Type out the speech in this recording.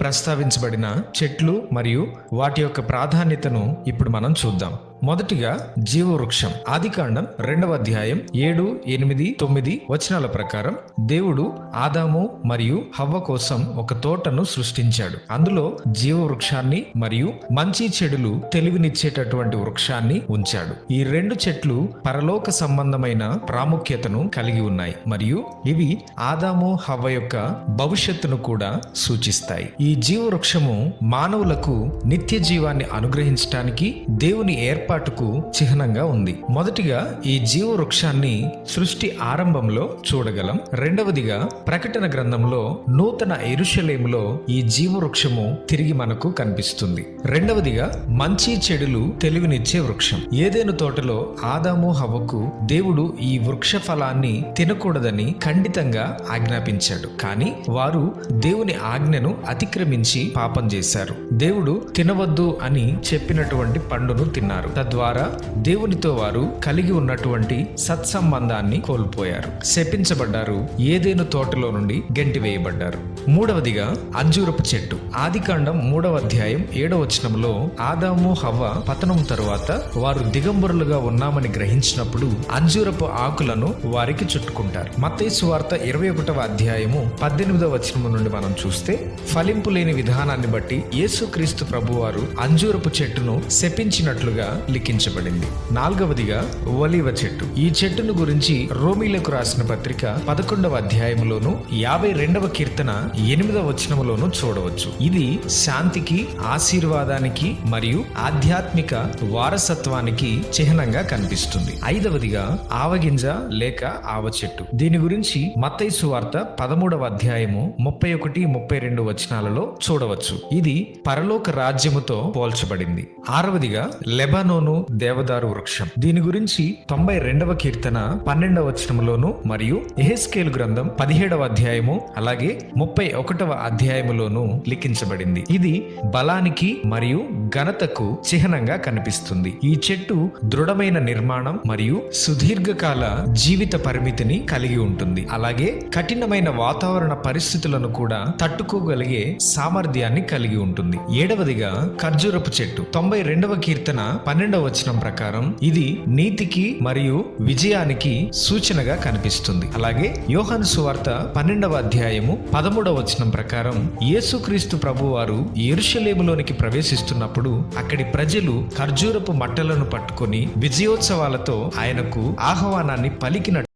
ప్రస్తావించబడిన చెట్లు మరియు వాటి యొక్క ప్రాధాన్యతను ఇప్పుడు మనం చూద్దాం. మొదటిగా జీవవృక్షం. ఆదికాండం రెండవ అధ్యాయం ఏడు ఎనిమిది తొమ్మిది వచనాల ప్రకారం దేవుడు ఆదాము మరియు హవ్వ కోసం ఒక తోటను సృష్టించాడు. అందులో జీవవృక్షాన్ని మరియు మంచి చెడులు తెలివినిచ్చేటటువంటి వృక్షాన్ని ఉంచాడు. ఈ రెండు చెట్లు పరలోక సంబంధమైన ప్రాముఖ్యతను కలిగి ఉన్నాయి మరియు ఇవి ఆదాము హవ్వ యొక్క భవిష్యత్తును కూడా సూచిస్తాయి. ఈ జీవవృక్షము మానవులకు నిత్య జీవాన్ని అనుగ్రహించటానికి దేవుని ఏర్పాటుకు చిహ్నంగా ఉంది. మొదటిగా ఈ జీవవృక్షాన్ని సృష్టి ఆరంభంలో చూడగలం. రెండవదిగా ప్రకటన గ్రంథంలో నూతన ఎరుషలేములో ఈ జీవవృక్షము తిరిగి మనకు కనిపిస్తుంది. రెండవదిగా మంచి చెడులు తెలివినిచ్చే వృక్షం. ఏదేను తోటలో ఆదాము హవ్వకు దేవుడు ఈ వృక్ష ఫలాన్ని తినకూడదని ఖండితంగా ఆజ్ఞాపించాడు. కానీ వారు దేవుని ఆజ్ఞను అతిక్రమించి పాపం చేశారు. దేవుడు తినవద్దు అని చెప్పినటువంటి పండును తిన్నారు. తద్వారా దేవునితో వారు కలిగి ఉన్నటువంటి సత్సంబంధాన్ని కోల్పోయారు. శపించబడ్డారు. ఏదేను తోటలో నుండి గెంటివేయబడ్డారు మూడవదిగా అంజూరపు చెట్టు. ఆదికాండం మూడవ అధ్యాయం ఏడవ వచనంలో ఆదాము హవ్వ పతనం తరువాత వారు దిగంబరులుగా ఉన్నామని గ్రహించినప్పుడు అంజూరపు ఆకులను వారికి చుట్టుకుంటారు. మత్తయి వార్త ఇరవై ఒకటవ అధ్యాయము పద్దెనిమిదవ వచనం నుండి మనం చూస్తే ఫలింపు లేని విధానాన్ని బట్టి యేసుక్రీస్తు ప్రభువారు అంజూరపు చెట్టును శపించినట్లుగా లిఖించబడింది. నాలుగవదిగా ఒలివ చెట్టు. ఈ చెట్టును గురించి రోమిలకు రాసిన పత్రిక పదకొండవ అధ్యాయంలోను యాభై రెండవ కీర్తన ఎనిమిదవ వచనములోను చూడవచ్చు. ఇది శాంతికి ఆశీర్వాదానికి మరియు ఆధ్యాత్మిక వారసత్వానికి చిహ్నంగా కనిపిస్తుంది. ఐదవదిగా ఆవగింజ లేక ఆవ చెట్టు. దీని గురించి మత్తైసు వార్త పదమూడవ అధ్యాయము ముప్పై ఒకటి ముప్పై రెండు వచనాలలో చూడవచ్చు. ఇది పరలోక రాజ్యముతో పోల్చబడింది. ఆరవదిగా లెబనో దేవదారు వృక్షం. దీని గురించి తొంభై రెండవ కీర్తన పన్నెండవ వచనంలోను మరియు ఎహెస్కేల్ గ్రంథం పదిహేడవ అధ్యాయము అలాగే ముప్పై ఒకటవ అధ్యాయములోను లిఖించబడింది. ఇది బలానికి మరియు ఘనతకు చిహ్నంగా కనిపిస్తుంది. ఈ చెట్టు దృఢమైన నిర్మాణం మరియు సుదీర్ఘకాల జీవిత పరిమితిని కలిగి ఉంటుంది. అలాగే కఠినమైన వాతావరణ పరిస్థితులను కూడా తట్టుకోగలిగే సామర్థ్యాన్ని కలిగి ఉంటుంది. ఏడవదిగా ఖర్జూరపు చెట్టు. తొంభై రెండవ కీర్తన పన్నెండవ వచనం ప్రకారం ఇది నీతికి మరియు విజయానికి సూచనగా కనిపిస్తుంది. అలాగే యోహాను సువార్త పన్నెండవ అధ్యాయము పదమూడవ వచనం ప్రకారం యేసుక్రీస్తు ప్రభువారు ఎరుషలేములోనికి ప్రవేశిస్తున్నప్పుడు అక్కడి ప్రజలు ఖర్జూరపు మట్టలను పట్టుకొని విజయోత్సవాలతో ఆయనకు ఆహ్వానాన్ని పలికినట్టు